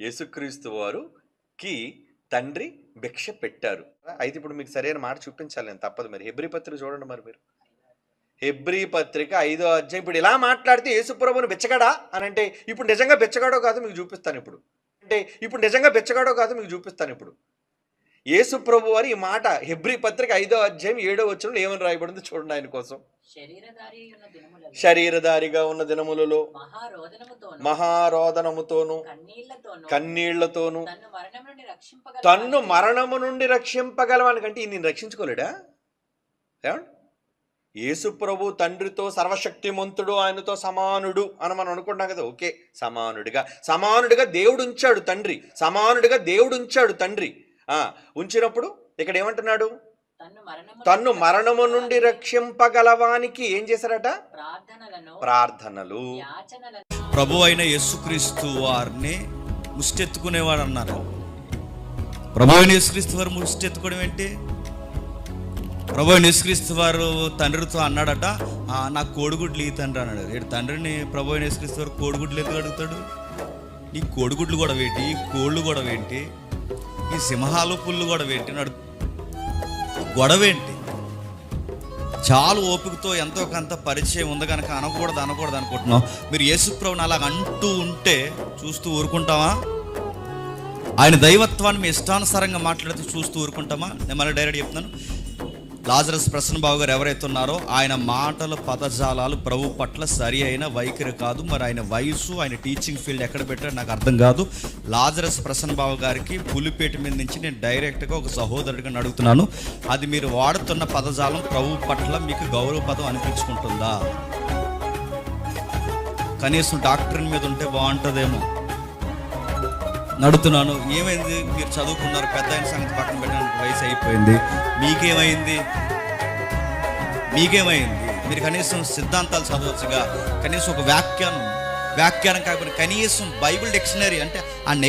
యేసుక్రీస్తు వారుకి తండ్రి భిక్ష పెట్టారు. అయితే ఇప్పుడు మీకు సరైన మాట చూపించాలి నేను తప్పదు మరి. హెబ్రి పత్రిక చూడండి మరి మీరు. హెబ్రి పత్రిక ఐదో అధ్యాయం. ఇప్పుడు ఇలా మాట్లాడితే యేసుప్రభుని బెచ్చగాడా? అని అంటే ఇప్పుడు నిజంగా బెచ్చగాడో కాదు మీకు చూపిస్తాను ఇప్పుడు. అంటే ఇప్పుడు నిజంగా బెచ్చగాడో కాదు మీకు చూపిస్తాను ఇప్పుడు. యేసు ప్రభు వారి ఈ మాట హెబ్రి పత్రిక ఐదో అధ్యాయం ఏడో వచ్చిన ఏమని రాయబడింది చూడండి ఆయన కోసం. శరీరధారిగా ఉన్న దినములలో మహారోదనముతోను కన్నీళ్ళతోను తన్ను మరణము నుండి రక్షింపగలవానికంటే ఈయన రక్షించుకోలేడా? యేసు ప్రభు తండ్రితో సర్వశక్తిమంతుడు ఆయనతో సమానుడు అని మనం అనుకుంటాం కదా ఓకే. సమానుడిగా సమానుడిగా దేవుడు ఉంచాడు తండ్రి సమానుడిగా దేవుడు ఉంచాడు తండ్రి. ఉంచినప్పుడు ఇక్కడ ఏమంటున్నాడు? తన్ను మరణము తన్ను నుండి మరణము నుండి రక్షింపగలవానికి ఏం చేశారట? ప్రార్థనలను ప్రార్థనలు. యాచనలను ప్రభు అయిన యేసుక్రీస్తు వారిని ముష్టెత్తుకునేవాడు అన్నారు ప్రభు అయిన యేసుక్రీస్తు వారు ముష్టెత్తుకోవడం ఏంటి? ప్రభు అయిన యేసుక్రీస్తు వారు తండ్రితో అన్నాడట "ఆ, నాకు కోడిగుడ్లు ఈ తండ్రి అన్నాడు. ఏడు తండ్రిని ప్రభు అయిన యేసుక్రీస్తు వారు కోడిగుడ్లు ఎందుకు అడుగుతాడు? ఈ కోడిగుడ్లు కూడా వేటి ఈ కోళ్ళు కూడా వేంటి ఈ సింహాలు పుల్లు గొడవ ఏంటి? నడు. గొడవ ఏంటి? చాలా ఓపికతో ఎంతో కొంత పరిచయం ఉంది కనుక అనకూడదు అనకూడదు అనుకుంటున్నాం మీరు యేసుప్రభుని అలా అంటూ ఉంటే చూస్తూ ఊరుకుంటామా ఆయన దైవత్వాన్ని మీ ఇష్టానుసారంగా మాట్లాడుతూ చూస్తూ ఊరుకుంటామా? నేను మళ్ళీ డైరెక్ట్ చెప్తున్నాను. లాజరస్ ప్రసన్న బాబు గారు ఎవరైతే ఉన్నారో ఆయన మాటల పదజాలాలు ప్రభు పట్ల సరి అయిన వైఖరి కాదు. మరి ఆయన వయసు ఆయన టీచింగ్ ఫీల్డ్ ఎక్కడ పెట్టారో నాకు అర్థం కాదు. లాజరస్ ప్రసన్న బాబు గారికి పులిపేట మీద నుంచి నేను డైరెక్ట్గా ఒక సహోదరుడిగా అడుగుతున్నాను అది మీరు వాడుతున్న పదజాలం ప్రభు పట్ల మీకు గౌరవ పదం అనిపించుకుంటుందా? కనీసం డాక్టర్ మీద ఉంటే బాగుంటుందేమో. నడుతున్నాను. ఏమైంది? మీరు చదువుకున్నారు పెద్ద అయిన సంగతి పక్కన పెట్టడానికి వయసు అయిపోయింది. మీకేమైంది? మీకేమైంది? మీరు కనీసం సిద్ధాంతాలు చదవచ్చుగా. కనీసం ఒక వ్యాఖ్యానం వ్యాఖ్యానం కాకపోతే కనీసం బైబిల్ డిక్షనరీ అంటే ఆ నెగ